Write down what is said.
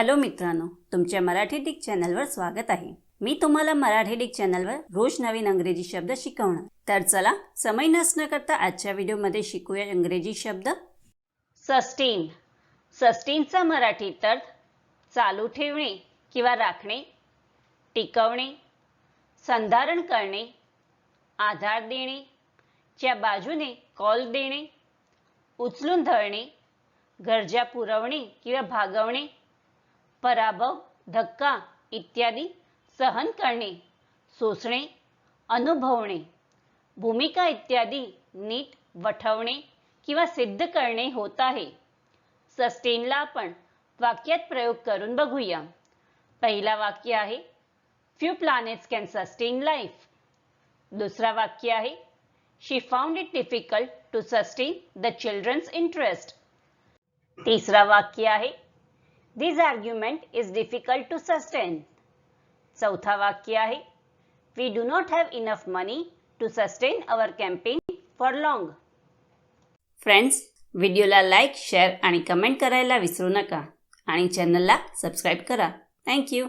Hello मित्रांनो तुमच्या Marathi Dick चॅनलवर स्वागत आहे. मी तुम्हाला मराठी डिक चॅनलवर रोज नवीन अंग्रेजी शब्द शिकवणार. तर चला समय नसणं करता आजच्या व्हिडिओमध्ये शिकूया इंग्रजी शब्द. सस्टेन. सस्टेनचा मराठी अर्थ चालू ठेवणे किंवा राखणे टिकवणे संधारण करणे आधार देणे च्या बाजूने कॉल देणे उचलून धरणे गरजा पुरवणे किंवा भागवणे पराभव धक्का इत्यादी सहन करणे सोसणे अनुभवणे भूमिका इत्यादी नीट वठवणे किंवा सिद्ध करणे होत आहे. सस्टेनला आपण वाक्यात प्रयोग करून बघूया. पहिला वाक्य आहे few planets can sustain life दुसरा वाक्य आहे she found it difficult to sustain the children's interest तिसरा वाक्य आहे this argument is difficult to sustain चौथा वाक्य आहे. We do not have enough money to sustain our campaign for long friends व्हिडिओला लाईक शेअर आणि कमेंट करायला विसरू नका. आणि चॅनलला सबस्क्राईब करा. थँक्यू